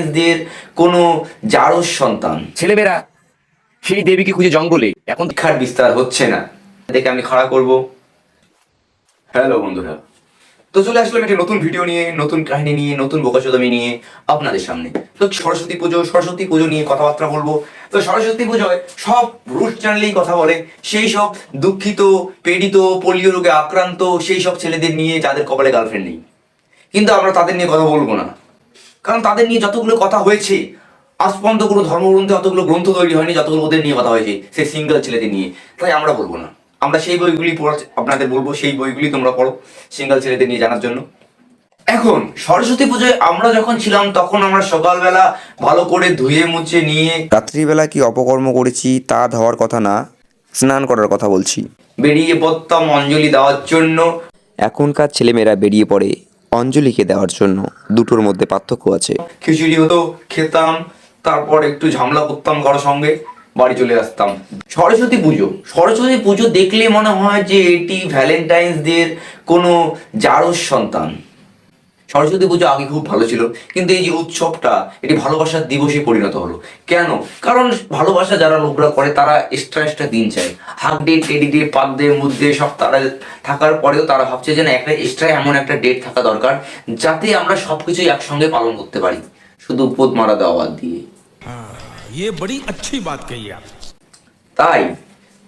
দের কোনো জারজ সন্তান। ছেলেমেয়েরা সেই দেবীকে খুঁজে জঙ্গলে। এখন শিক্ষার বিস্তার হচ্ছে না। দেখে আমি খাড়া করব। হ্যালো বন্ধুরা। তো চলে আসলাম একটা নতুন ভিডিও নিয়ে নতুন কাহিনী নিয়ে নতুন বোকাচোদামি নিয়ে আপনাদের সামনে। তো সরস্বতী পুজো সরস্বতী পুজো নিয়ে কথাবার্তা বলব। তো সরস্বতী পুজোয় সব রুট চ্যানেলেই কথা বলে। সেই সব দুঃখিত পীড়িত পোলিও রোগে আক্রান্ত সেই সব ছেলেদের নিয়ে যাদের কপালে গার্লফ্রেন্ড নেই। কিন্তু আমরা তাদের নিয়ে কথা বলব না। কারণ তাদের নিয়ে যতগুলো কথা হয়েছে আজ পর্যন্ত কোনো ধর্মগ্রন্থে অতগুলো গ্রন্থ তৈরি হয়নি যতগুলো ওদের নিয়ে কথা হয়েছে সেই সিঙ্গেল ছেলেদের নিয়ে। তাই আমরা বলব না। আমরা সেই বইগুলি পড়া আপনাদের বলব সেই বইগুলি তোমরা পড়ো সিঙ্গেল ছেলেদের নিয়ে জানার জন্য। এখন সরস্বতী পুজোয় আমরা যখন ছিলাম তখন আমরা সকালবেলা ভালো করে ধুয়ে মুছে নিয়ে রাত্রিবেলা কি অপকর্ম করেছি তা ধোয়ার কথা না স্নান করার কথা বলছি। বেরিয়ে পড়তাম অঞ্জলি দেওয়ার জন্য। এখনকার ছেলেমেয়েরা বেরিয়ে পড়ে অঞ্জলিকে দেওয়ার জন্য দুটোর মধ্যে পার্থক্য আছে। খিচুড়ি হতো, খেতাম, তারপর একটু ঝামলা করতাম কারোর সঙ্গে, বাড়ি চলে আসতাম। সরস্বতী পুজো সরস্বতী পুজো দেখলে মনে হয় যে এটি ভ্যালেন্টাইন্স দের কোনো জারস সন্তান। সরস্বতী পুজো আগে খুব ভালো ছিল কিন্তু এই যে উৎসবটা এটি ভালোবাসার দিবসে পরিণত হলো। কেন? কারণ ভালোবাসা যারা লোকরা করে তারা এক্সট্রা এক্সট্রা দিন চায়। হাফ ডে টেডি ডে পাত ডে মুদ ডে সব তারা থাকার পরেও তারা ভাবছে যে না একটা এক্সট্রা এমন একটা ডেট থাকা দরকার যাতে আমরা সব কিছুই একসঙ্গে পালন করতে পারি। শুধু উপোদ মারা দেওয়া বাদ দিয়ে। তাই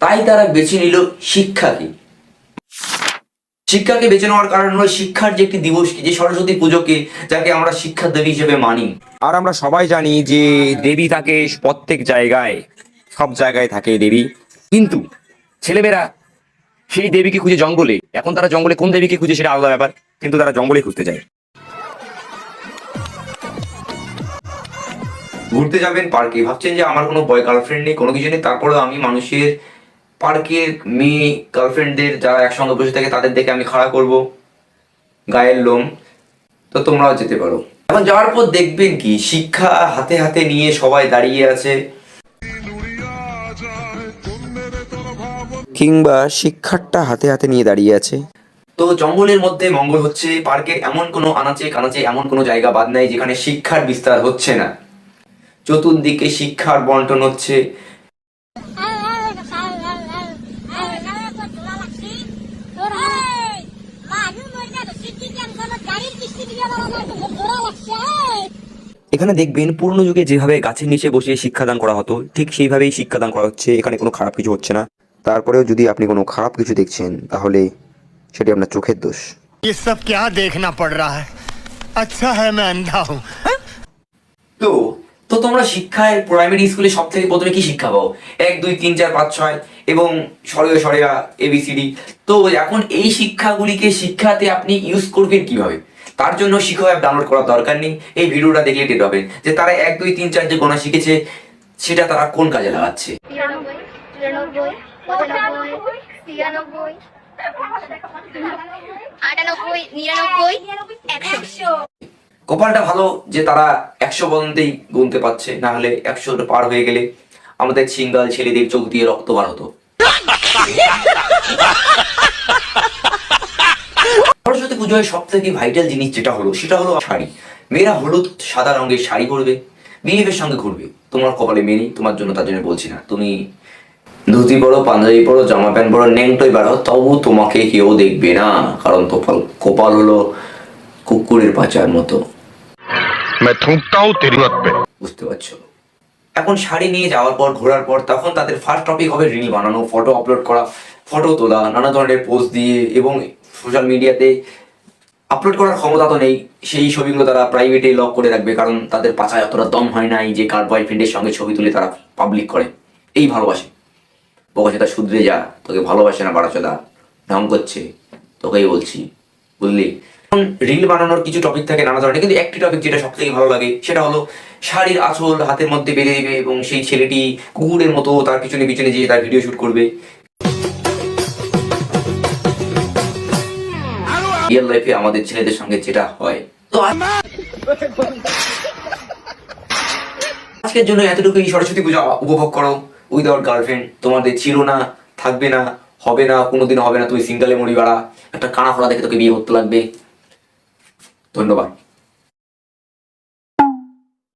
তাই তারা বেছে নিল শিক্ষাকে। শিক্ষাকে বেছে নেওয়ার কারণ হলো শিক্ষার যে একটি দিবস যে সরস্বতী পুজোকে যাকে আমরা শিক্ষা দেবী হিসেবে মানি। আর আমরা সবাই জানি যে দেবী থাকে প্রত্যেক জায়গায়, সব জায়গায় থাকে দেবী। কিন্তু ছেলেমেয়েরা সেই দেবীকে খুঁজে জঙ্গলে, এখন তারা জঙ্গলে কোন দেবীকে খুঁজে সেটা আলাদা ব্যাপার, কিন্তু তারা জঙ্গলে খুঁজতে যায়। ঘুরতে যাবেন, পার্কে। ভাবছেন যে আমার কোনো বয় গার্লফ্রেন্ড নেই, কোনো কিছু নেই, তারপরেও আমি মানুষের পার্কের মেয়ে গার্লফ্রেন্ডদের যারা একসঙ্গে বসে থাকে তাদের দেখে আমি খাড়া করব। গায়ের লোম। তো তোমরাও যেতে পারো। এখন যাওয়ার পর দেখবেন কি, শিক্ষা হাতে হাতে নিয়ে সবাই দাঁড়িয়ে আছে। কিংবা শিক্ষারটা হাতে হাতে নিয়ে দাঁড়িয়ে আছে। তো জঙ্গলের মধ্যে মঙ্গল হচ্ছে, পার্কের এমন কোনো আনাচে কানাচে এমন কোনো জায়গা বাদ নাই যেখানে শিক্ষার বিস্তার হচ্ছে না। চতুর্দিকে শিক্ষার বন্টন হচ্ছে। এখানে দেখবেন পুরনো যুগে যেভাবে গাছের নিচে বসে শিক্ষাদান করা হতো ঠিক সেইভাবেই শিক্ষাদান করা হচ্ছে এখানে কোনো খারাপ কিছু হচ্ছে না তারপরেও যদি আপনি কোনো খারাপ কিছু দেখছেন তাহলে সেটি আপনার চোখের দোষ ये सब क्या देखना पड़ रहा है अच्छा है मैं अंधा हूँ তো তো তোমরা শিক্ষায় প্রাইমারি স্কুলে সব থেকে প্রথমে কি শিক্ষা পাও এক দুই তিন চার পাঁচ ছয় এবং সরেয়া সরেয়া এবিসিডি তো এখন এই শিক্ষাগুলিকে শিক্ষাতে আপনি ইউজ করবেন কিভাবে তার জন্য শিখো অ্যাপ ডাউনলোড করার দরকার নেই। এই ভিডিওটা দেখলে টের পাবেন যে তারা এক দুই তিন চার যে গোনা শিখেছে সেটা তারা কোন কাজে লাগাচ্ছে? একশো। কপালটা ভালো যে তারা একশো পর্যন্তই গুনতে পারছে না হলে একশোটা পার হয়ে গেলে আমাদের সিঙ্গাল ছেলেদের চোখ দিয়ে রক্ত বার হতো। পুজোয় সব থেকে ভাইটাল জিনিস যেটা হলো সেটা হলো শাড়ি। মেয়েরা হলুদ সাদা রঙের শাড়ি পরবে বিহেভের সঙ্গে ঘুরবে। তোমার কপালে মেনি তোমার জন্য তার জন্য বলছি না। তুমি ধুতি পরো পাঞ্জাবি পরো জামা প্যান্ট পরো নেংটোই বেড়াও তবু তোমাকে কেউ দেখবে না কারণ কপাল কপাল হলো কুকুরের পাচার মতো। বুঝতে পারছ? এখন শাড়ি নিয়ে যাওয়ার পর ঘোরার পর তখন তাদের ফার্স্ট টপিক হবে রিল বানানো ফটো আপলোড করা ফটো তোলা নানা ধরনের পোস্ট দিয়ে এবং সোশ্যাল মিডিয়াতে আপলোড করার ক্ষমতা তো নেই। সেই ছবিগুলো তারা প্রাইভেটে লক করে রাখবে, কারণ তাদের পাচায় অতটা দম হয় নাই যে কার বয়ফ্রেন্ডের সঙ্গে ছবি তুলে তারা পাবলিক করে। এই ভালোবাসে। বোকাচোদা শুধরে যা, তোকে ভালোবাসে না বাড়াচোদা ঢং করছে। তোকেই বলছি, বুঝলি? রিল বানানোর কিছু টপিক থাকে নানা ধরনের, কিন্তু একটি টপিক যেটা সব থেকে ভালো লাগে, সেটা হলো শাড়ির আঁচল হাতের মধ্যে বেঁধে দেবে এবং সেই ছেলেটি কুকুরের মতো তার পিছনে পিছনে যেয়ে তার ভিডিও শুট করবে। রিয়েল লাইফে আমাদের ছেলেদের সঙ্গে যেটা হয়। তো আজকের জন্য এতটুকুই। সরস্বতী পূজা উপভোগ করো। আওয়ার গার্লফ্রেন্ড তোমাদের ছিল না, থাকবে না, হবে না কোনোদিন হবে না। তুমি সিঙ্গালে মরি বাড়া একটা কানা ফোড়া দেখে তোকে বিয়ে করতে লাগবে। ধন্যবাদ।